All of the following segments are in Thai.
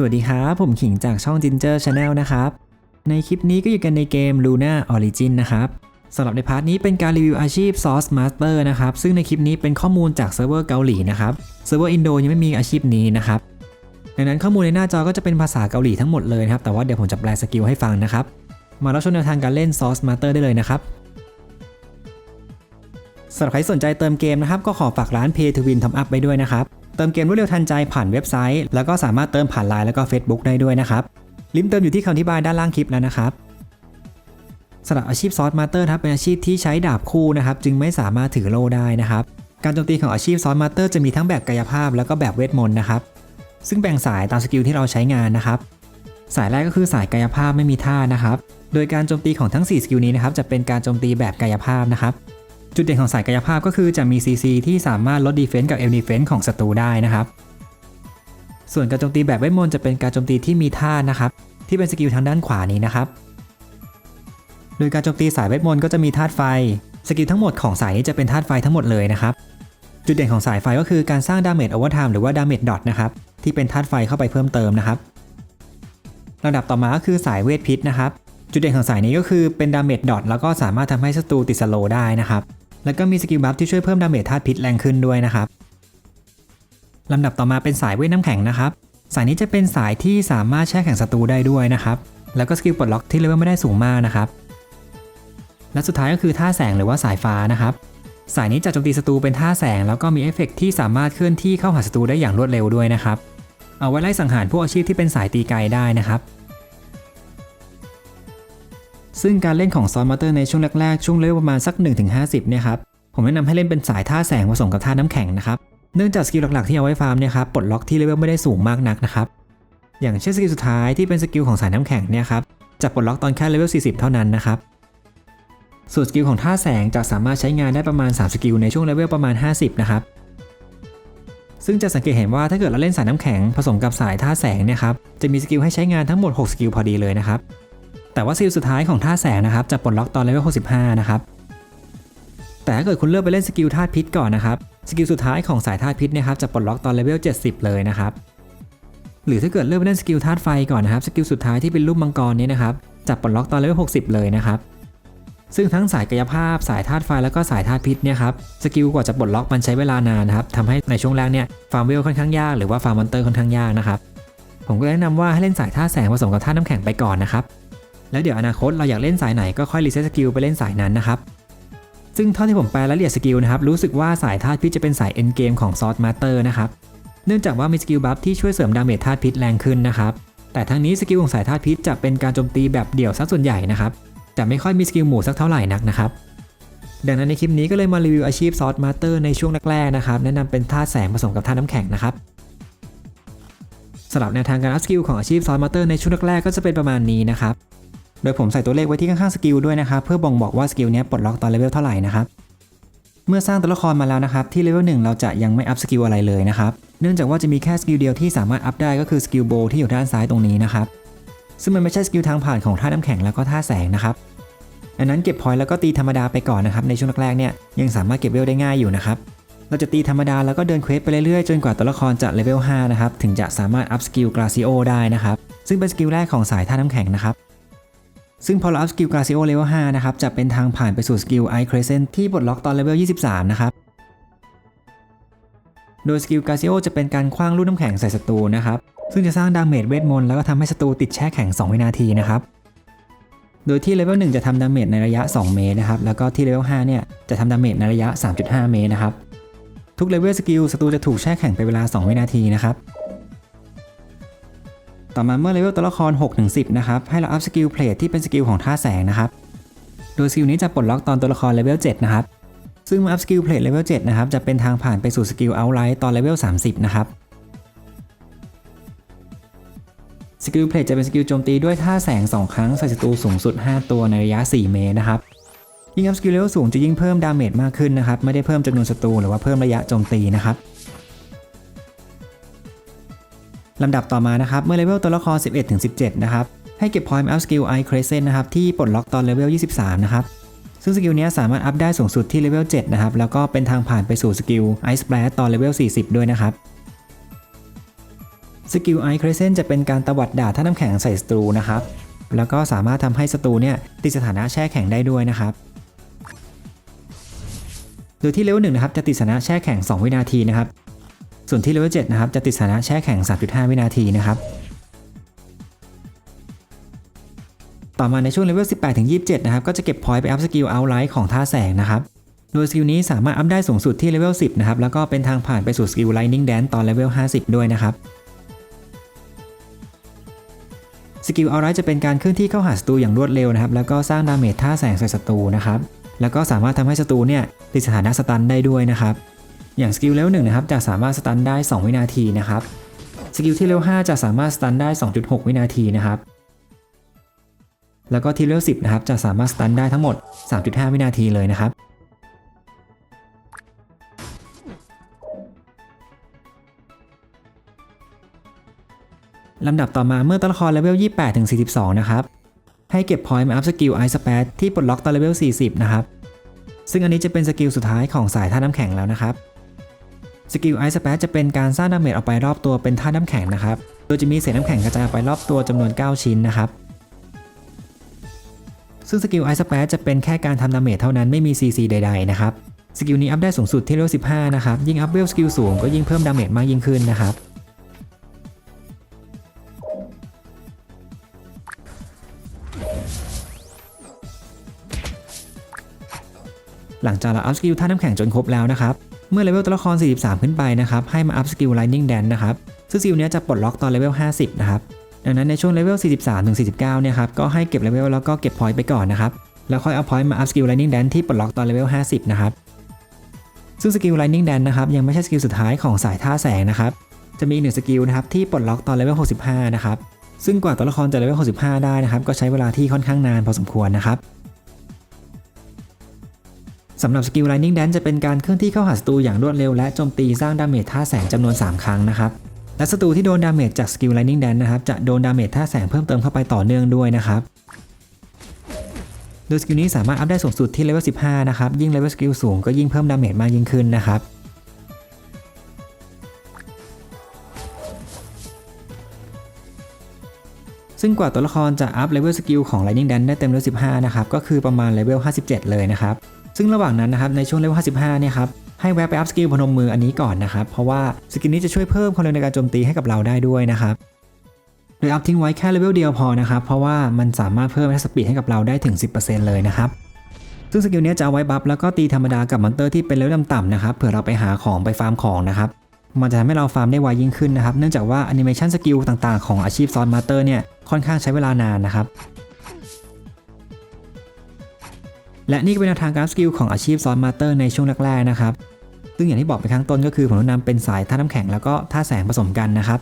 สวัสดีครับผมขิงจากช่อง Ginger Channel นะครับ ในคลิปนี้ก็อยู่กันในเกม Luna Origin นะครับสำหรับในพาร์ทนี้เป็นการรีวิวอาชีพ Source Master นะครับ ซึ่งในคลิปนี้เป็นข้อมูลจากเซิร์ฟเวอร์เกาหลีนะครับ เซิร์ฟเวอร์อินโดยังไม่มีอาชีพนี้นะครับ ดังนั้นข้อมูลในหน้าจอก็จะเป็นภาษาเกาหลีทั้งหมดเลยนะครับ แต่ว่าเดี๋ยวผมจะแปลสกิลให้ฟังนะครับ มารับชมแนวทางการเล่น Source Master ได้เลยนะครับสำหรับใครสนใจเติมเกมนะครับ ก็ขอฝากร้าน Pay to Win Top Up ไว้ด้วยนะครับ เติมเกมรวดเร็วทันใจผ่านเว็บไซต์ แล้วก็สามารถเติมผ่านไลน์แล้วก็ Facebook ได้ด้วยนะครับ ลิงก์เติมอยู่ที่คำอธิบายด้านล่างคลิปแล้วนะครับสำหรับอาชีพซอสมาสเตอร์ครับเป็นอาชีพที่ใช้ดาบคู่นะครับจึงไม่สามารถถือโล่ได้นะครับ การโจมตีของอาชีพซอสมาสเตอร์จะมีทั้งแบบกายภาพแล้วก็แบบเวทมนต์นะครับ ซึ่งแบ่งสายตามสกิลที่เราใช้งานนะครับสายแรกก็คือสายกายภาพไม่มีท่านะครับ โดยการโจมตีของทั้ง 4 สกิลนี้นะครับจะเป็นการโจมตีแบบกายภาพนะครับ จุดเด่นของสายกายภาพก็คือจะมี CC ที่สามารถลดดีเฟนซ์กับเอลดีเฟนซ์ของศัตรูได้นะครับ ส่วนการโจมตีแบบเวทมนต์จะเป็นการโจมตีที่มีท่านะครับ ที่เป็นสกิลทางด้านขวานี้นะครับ โดยการโจมตีสายเวทมนต์ก็จะมีธาตุไฟ สกิลทั้งหมดของสายนี้จะเป็นธาตุไฟทั้งหมดเลยนะครับ จุดเด่นของสายไฟก็คือการสร้างดาเมจโอเวอร์ไทม์หรือว่าดาเมจดอทนะครับ ที่เป็นธาตุไฟเข้าไปเพิ่มเติมนะครับลำดับต่อมาก็คือสายเวทพิษนะครับ จุดเด่นของสายนี้ก็คือเป็นดาเมจดอทแล้วก็สามารถทำให้ศัตรูติดสโลได้นะครับ แล้วก็มีสกิลบัฟที่ช่วยเพิ่มดาเมจธาตุพิษแรงขึ้นด้วยนะครับลำดับต่อมาเป็นสายเวทน้ำแข็งนะครับ สายนี้จะเป็นสายที่สามารถแช่แข็งศัตรูได้ด้วยนะครับ แล้วก็สกิลปลดล็อกที่เลเวลไม่ได้สูงมากนะครับ และสุดท้ายก็คือท่าแสงหรือว่าสายฟ้านะครับ สายนี้จะโจมตีศัตรูเป็นท่าแสง แล้วก็มีเอฟเฟกต์ที่สามารถเคลื่อนที่เข้าหาศัตรูได้อย่างรวดเร็วด้วยนะครับ เอาไว้ไล่สังหารพวกอาชีพที่เป็นสายตีไกลได้นะครับ ซึ่งการเล่นของซอนมาเตอร์ในช่วงแรกๆ ช่วงเลเวลประมาณสัก 1-50 เนี่ยครับ ผมแนะนำให้เล่นเป็นสายท่าแสงผสมกับท่าน้ำแข็งนะครับ เนื่องจากสกิลหลักๆที่เอาไว้ฟาร์มเนี่ยครับปลดล็อกที่เลเวลไม่ได้สูงมากนักนะครับ อย่างเช่นสกิลสุดท้ายที่เป็นสกิลของสายน้ำแข็งเนี่ยครับ จะปลดล็อกตอนแค่เลเวล 40 เท่านั้นนะครับ ส่วนสกิลของท่าแสงจะสามารถใช้งานได้ประมาณ 3 สกิลในช่วงเลเวลประมาณ 50 นะครับ ซึ่งจะสังเกตเห็นว่าถ้าเกิดเราเล่นสายน้ำแข็งผสมกับสายท่าแสงเนี่ยครับ จะมีสกิลให้ใช้งานทั้งหมด 6 สกิลพอดีเลยนะครับ แต่ว่าสกิลสุดท้ายของท่าแสงนะครับจะปลดล็อกตอนเลเวล65 นะครับ แต่ถ้าเกิดคุณเลือกไปเล่นสกิลธาตุพิษก่อนนะครับ สกิลสุดท้ายของสายธาตุพิษเนี่ยครับจะปลดล็อกตอนเลเวล70 เลยนะครับ หรือถ้าเกิดเลือกไปเล่นสกิลธาตุไฟก่อนนะครับ สกิลสุดท้ายที่เป็นรูปมังกรนี้นะครับจะปลดล็อกตอนเลเวล60 เลยนะครับซึ่งทั้งสายกายภาพ สายธาตุไฟแล้วก็สายธาตุพิษเนี่ยครับสกิลกว่าจะปลดล็อกมันใช้เวลานานนะครับทำให้ในช่วงแรกเนี่ยฟาร์มเวลค่อนข้างยากหรือว่าฟาร์มมอนเตอร์ค่อนข้างยากนะครับผมก็แนะนำว่าให้เล่นสายธาตุแสงผสมกับธาตุน้ำแข็งไปก่อนนะครับ แล้วเดี๋ยวอนาคตเราอยากเล่นสายไหนก็ค่อยรีเซ็ตสกิลไปเล่นสายนั้นนะครับ ซึ่งเท่าที่ผมแปลรายละเอียดสกิลนะครับ รู้สึกว่าสายธาตุพิษจะเป็นสายเอ็นเกมของซอสมาสเตอร์นะครับ เนื่องจากว่ามีสกิลบัฟที่ช่วยเสริมดาเมจธาตุพิษแรงขึ้นนะครับ แต่ทั้งนี้สกิลของสายธาตุพิษจะเป็นการโจมตีแบบเดี่ยวซะส่วนใหญ่นะครับ จะไม่ค่อยมีสกิลหมู่สักเท่าไหร่นักนะครับดังนั้นในคลิปนี้ก็เลยมารีวิวอาชีพซอสมาสเตอร์ในช่วงแรกๆนะครับแนะนำเป็นธาตุแสงผสมกับธาตุน้ำแข็งนะครับสำหรับแนวทางการอัพสกิลของอาชีพซอสมาสเตอร์ในช่วงแรกๆก็จะเป็นประมาณนี้นะครับ โดยผมใส่ตัวเลขไว้ที่ข้างๆสกิลด้วยนะครับเพื่อบ่งบอกว่าสกิลนี้ปลดล็อกตอนเลเวลเท่าไหร่นะครับเมื่อสร้างตัวละครมาแล้วนะครับที่เลเวล1เราจะยังไม่อัพสกิลอะไรเลยนะครับเนื่องจากว่าจะมีแค่สกิลเดียวที่สามารถอัพได้ก็คือสกิลโบที่อยู่ด้านซ้ายตรงนี้นะครับซึ่งมันไม่ใช่สกิลทางผ่านของท่าน้ำแข็งแล้วก็ท่าแสงนะครับดังนั้นเก็บพอยต์แล้วก็ตีธรรมดาไปก่อนนะครับในช่วงแรกๆเนี่ยยังสามารถเก็บเวลได้ง่ายอยู่นะครับเราจะตีธรรมดาแล้วก็เดินเควสไปเรื่อยๆ จนกว่าตัวละครจะเลเวล5นะครับถึงจะสามารถอัพสกิลกราซิโอได้นะครับซึ่งเป็นสกิลแรกของสายท่าน้ำแข็งนะครับ ซึ่งพอเราอัพสกิลกาซิโอเลเวล5นะครับ จะเป็นทางผ่านไปสู่สกิลไอครเซนที่ปลดล็อกตอนเลเวล23 นะครับ โดยสกิลกาซิโอจะเป็นการคว้างลูกน้ำแข็งใส่ศัตรูนะครับ ซึ่งจะสร้างดาเมจเวทมนต์แล้วก็ทำให้ศัตรูติดแช่แข็ง 2 วินาทีนะครับ โดยที่เลเวล1จะทำดาเมจในระยะ 2 เมตรนะครับ แล้วก็ที่เลเวล5เนี่ยจะทำดาเมจในระยะ 3.5 เมตรนะครับ ทุกเลเวลสกิลศัตรูจะถูกแช่แข็งไปเวลา 2 วินาทีนะครับ ต่อมาเมื่อเลเวลตัวละคร6-10 นะครับ ให้เราอัพสกิลเพลทที่เป็นสกิลของท่าแสงนะครับ โดยสกิลนี้จะปลดล็อกตอนตัวละครเลเวล 7 นะครับ ซึ่งเมื่ออัพสกิลเพลทเลเวล 7 นะครับ จะเป็นทางผ่านไปสู่สกิลเอาไลท์ตอนเลเวล 30 นะครับ สกิลเพลทจะเป็นสกิลโจมตีด้วยท่าแสง 2 ครั้งใส่ศัตรูสูงสุด 5 ตัวในระยะ 4 เมตรนะครับยิ่งอัพสกิลเลเวลสูงจะยิ่งเพิ่มดาเมจมากขึ้นนะครับ ไม่ได้เพิ่มจำนวนศัตรูหรือว่าเพิ่มระยะโจมตีนะครับ ลำดับต่อมานะครับ เมื่อเลเวลตัวละคร 11-17 นะครับ ให้เก็บพอยต์อัพสกิลไอครเซนนะครับ ที่ปลดล็อกตอนเลเวล 23 นะครับ ซึ่งสกิลนี้สามารถอัพได้สูงสุดที่เลเวล 7 นะครับ แล้วก็เป็นทางผ่านไปสู่สกิลไอส p ป a ตอนเลเวล 40 ด้วยนะครับ สกิลไอครเซนจะเป็นการตวัดดาบท่าน้ำแข็งใส่ศัตรูนะครับ แล้วก็สามารถทำให้ศัตรูเนี่ยติดสถานะแช่แข็งได้ด้วยนะครับโดยที่เลเวลหนึ่งนะครับจะติดสถานะแช่แข็ง 2 วินาทีนะครับ ส่วนที่เลเวล7นะครับจะติดสถานะแช่แข็ง 3.5 วินาทีนะครับต่อมาในช่วงเลเวล18ถึง27 นะครับ ก็จะเก็บพอยต์ไปอัพสกิลเอาไลท์ของท่าแสงนะครับ โดยสกิลนี้สามารถอัพได้สูงสุดที่เลเวล10 นะครับ แล้วก็เป็นทางผ่านไปสู่สกิล Lightning Dance ตอนเลเวล50 ด้วยนะครับ สกิลเอาไลท์จะเป็นการเคลื่อนที่เข้าหาศัตรูอย่างรวดเร็วนะครับ แล้วก็สร้างดาเมจท่าแสงใส่ศัตรูนะครับ แล้วก็สามารถทำให้ศัตรูเนี่ยติดสถานะสตันได้ด้วยนะครับ อย่างสกิลเลเวลหนึ่งนะครับจะสามารถสตันได้ 2 วินาทีนะครับสกิลที่เลเวล5จะสามารถสตันได้ 2.6 วินาทีนะครับแล้วก็ที่เลเวล10นะครับจะสามารถสตันได้ทั้งหมด 3.5 วินาทีเลยนะครับลำดับต่อมาเมื่อตัวละครเลเวล 28 ถึง 42 นะครับ ให้เก็บพอยต์มาอัพสกิลไอสเปดที่ปลดล็อกตอนเลเวล 40 นะครับ ซึ่งอันนี้จะเป็นสกิลสุดท้ายของสายท่าน้ำแข็งแล้วนะครับ สกิลไอสเปดจะเป็นการสร้างดาเมจออกไปรอบตัวเป็นท่าน้ำแข็งนะครับ โดยจะมีเศษน้ำแข็งกระจายออกไปรอบตัวจำนวน 9 ชิ้นนะครับ ซึ่งสกิลไอสเปดจะเป็นแค่การทำดาเมจเท่านั้นไม่มี CC ใด ๆ นะครับ สกิลนี้อัพได้สูงสุดที่เลเวล15 นะครับ ยิ่งอัพเวลสกิลสูงก็ยิ่งเพิ่มดาเมจมากยิ่งขึ้นนะครับหลังจากเราอัพสกิลท่าน้ำแข็งจนครบแล้วนะครับ เมื่อเลเวลตัวละคร 43 ขึ้นไปนะครับ ให้มาอัพสกิล Lightning Dance นะครับ ซึ่งสกิลนี้จะปลดล็อกตอนเลเวล 50 นะครับ ดังนั้นในช่วงเลเวล 43 ถึง 49 เนี่ยครับ ก็ให้เก็บเลเวลแล้วก็เก็บพอยต์ไปก่อนนะครับ แล้วค่อยเอาพอยต์มาอัพสกิล Lightning Dance ที่ปลดล็อกตอนเลเวล 50 นะครับ ซึ่งสกิล Lightning Dance นะครับยังไม่ใช่สกิลสุดท้ายของสายท่าแสงนะครับ จะมีอีกหนึ่งสกิลนะครับที่ปลดล็อกตอนเลเวล 65 นะครับ ซึ่งกว่าตัวละครจะเลเวล 65 ได้นะครับ ก็ใช้เวลาที่ค่อนข้างนานพอสมควรนะครับ สำหรับสกิล Lightning Dance จะเป็นการเคลื่อนที่เข้าหาศัตรูอย่างรวดเร็วและโจมตีสร้างดาเมจท่าแสงจำนวน 3 ครั้งนะครับและศัตรูที่โดนดาเมจจากสกิล Lightning Dance นะครับจะโดนดาเมจท่าแสงเพิ่มเติมเข้าไปต่อเนื่องด้วยนะครับโดยสกิลนี้สามารถอัพได้สูงสุดที่เลเวล 15 นะครับ ยิ่งเลเวลสกิลสูงก็ยิ่งเพิ่มดาเมจมากยิ่งขึ้นนะครับ ซึ่งกว่าตัวละครจะอัพเลเวลสกิลของ Lightning Dance ได้เต็มเลเวล 15 นะครับ ก็คือประมาณเลเวล 57 เลยนะครับ ซึ่งระหว่างนั้นนะครับในช่วงเลเวล55เนี่ยครับให้แวะไปอัพสกิลพนมมืออันนี้ก่อนนะครับ เพราะว่าสกิลนี้จะช่วยเพิ่มความเร็วในการโจมตีให้กับเราได้ด้วยนะครับ โดยอัพทิ้งไว้แค่เลเวลเดียวพอนะครับ เพราะว่ามันสามารถเพิ่มสปีดให้กับเราได้ถึง 10%เลยนะครับ ซึ่งสกิลนี้จะเอาไว้บัฟแล้วก็ตีธรรมดากับมอนเตอร์ที่เป็นเลเวลต่ำๆนะครับ เผื่อเราไปหาของไปฟาร์มของนะครับ มันจะทำให้เราฟาร์มได้ไวยิ่งขึ้นนะครับ เนื่องจากว่าแอนิเมชันสกิลต่างๆของอาชีพซอนมาสเตอร์เนี่ยค่อนข้างใช้เวลานานนะครับ และนี่ก็เป็นแนวทางการสกิลของอาชีพซอนมาสเตอร์ในช่วงแรกๆนะครับ ซึ่งอย่างที่บอกไปข้างต้นก็คือผมแนะนำเป็นสายท่าน้ำแข็งแล้วก็ท่าแสงผสมกันนะครับ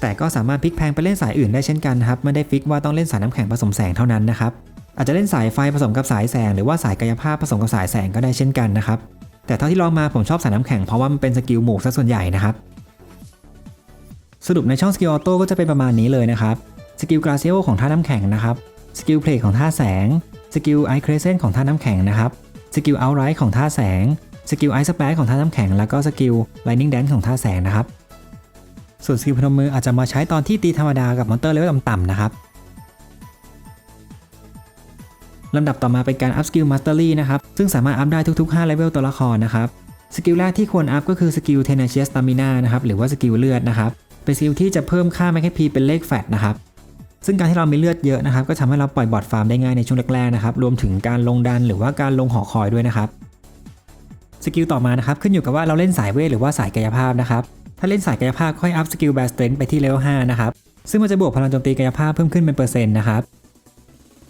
แต่ก็สามารถพลิกแพงไปเล่นสายอื่นได้เช่นกันครับไม่ได้ฟิกว่าต้องเล่นสายน้ำแข็งผสมแสงเท่านั้นนะครับอาจจะเล่นสายไฟผสมกับสายแสง หรือว่าสายกายภาพผสมกับสายแสงก็ได้เช่นกันนะครับแต่เท่าที่ลองมาผมชอบสายน้ำแข็งเพราะว่ามันเป็นสกิลหมู่ซะส่วนใหญ่นะครับสรุปในช่องสกิลออโต้ก็จะเป็นประมาณนี้เลยนะครับสกิลกราเซียของท่าน้ำแข็งนะครับสกิลเพลของท่าแสง สกิลไอเครเซนของท่าน้ำแข็งนะครับสกิลเอาไรท์ของท่าแสงสกิลไอสเปซของท่าน้ำแข็งแล้วก็สกิลไลนิ่งแดนของท่าแสงนะครับ ส่วนสกิลพนมมืออาจจะมาใช้ตอนที่ตีธรรมดากับมอนเตอร์เลเวลต่ำๆนะครับลำดับต่อมาเป็นการอัพสกิลมาสเตอรี่นะครับ ซึ่งสามารถอัพได้ทุกๆ 5 เลเวลตัวละครนะครับ สกิลแรกที่ควรอัพก็คือสกิลเทนเชียสตามินานะครับ หรือว่าสกิลเลือดนะครับ เป็นสกิลที่จะเพิ่มค่าแมคพีเป็นเลขแฟตนะครับ ซึ่งการที่เรามีเลือดเยอะนะครับก็ทำให้เราปล่อยบอทฟาร์มได้ง่ายในช่วงแรกๆนะครับรวมถึงการลงดันหรือว่าการลงหอคอยด้วยนะครับสกิลต่อมานะครับขึ้นอยู่กับว่าเราเล่นสายเวทหรือว่าสายกายภาพนะครับถ้าเล่นสายกายภาพค่อยอัพสกิลแบสเตนไปที่เลเวล5นะครับซึ่งมันจะบวกพลังโจมตีกายภาพเพิ่มขึ้นเป็นเปอร์เซ็นต์นะครับ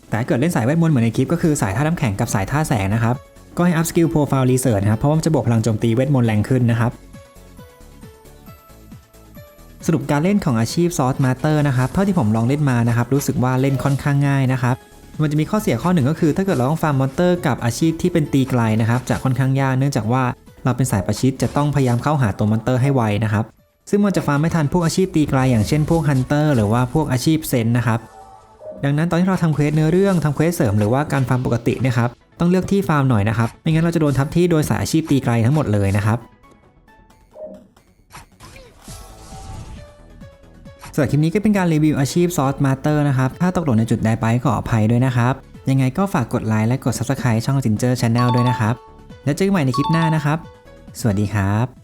แต่เกิดเล่นสายเวทมนต์เหมือนในคลิปก็คือสายท่าน้ำแข็งกับสายท่าแสงนะครับก็ให้อัพสกิลโปรไฟล์รีเสิร์ชนะครับเพราะว่ามันจะบวกพลังโจมตีเวทมนต์แรงขึ้นนะครับ สรุปการเล่นของอาชีพซอสมาสเตอร์นะครับเท่าที่ผมลองเล่นมานะครับรู้สึกว่าเล่นค่อนข้างง่ายนะครับมันจะมีข้อเสียข้อหนึ่งก็คือ ถ้าเกิดเราต้องฟาร์มมอนเตอร์กับอาชีพที่เป็นตีไกลนะครับจะค่อนข้างยากเนื่องจากว่าเราเป็นสายประชิดจะต้องพยายามเข้าหาตัวมอนเตอร์ให้ไวนะครับซึ่งมันจะฟาร์มไม่ทันพวกอาชีพตีไกลอย่างเช่นพวกฮันเตอร์หรือว่าพวกอาชีพเซนนะครับดังนั้นตอนที่เราทำเควสเนื้อเรื่องทำเควสเสริมหรือว่าการฟาร์มปกตินะครับต้องเลือกที่ฟาร์มหน่อยนะครับไม่งั้นเราจะโดนทับที่โดยสายอาชีพตีไกลทั้งหมดเลยนะครับ ส่วนคลิปนี้ก็เป็นการรีวิวอาชีพซอสมาสเตอร์นะครับ ถ้าตกหล่นในจุดใดไปขออภัยด้วยนะครับ ยังไงก็ฝากกดไลค์และกด Subscribe ช่องจินเจอร์ชาแนลด้วยนะครับ แล้วเจอกันใหม่ในคลิปหน้านะครับ สวัสดีครับ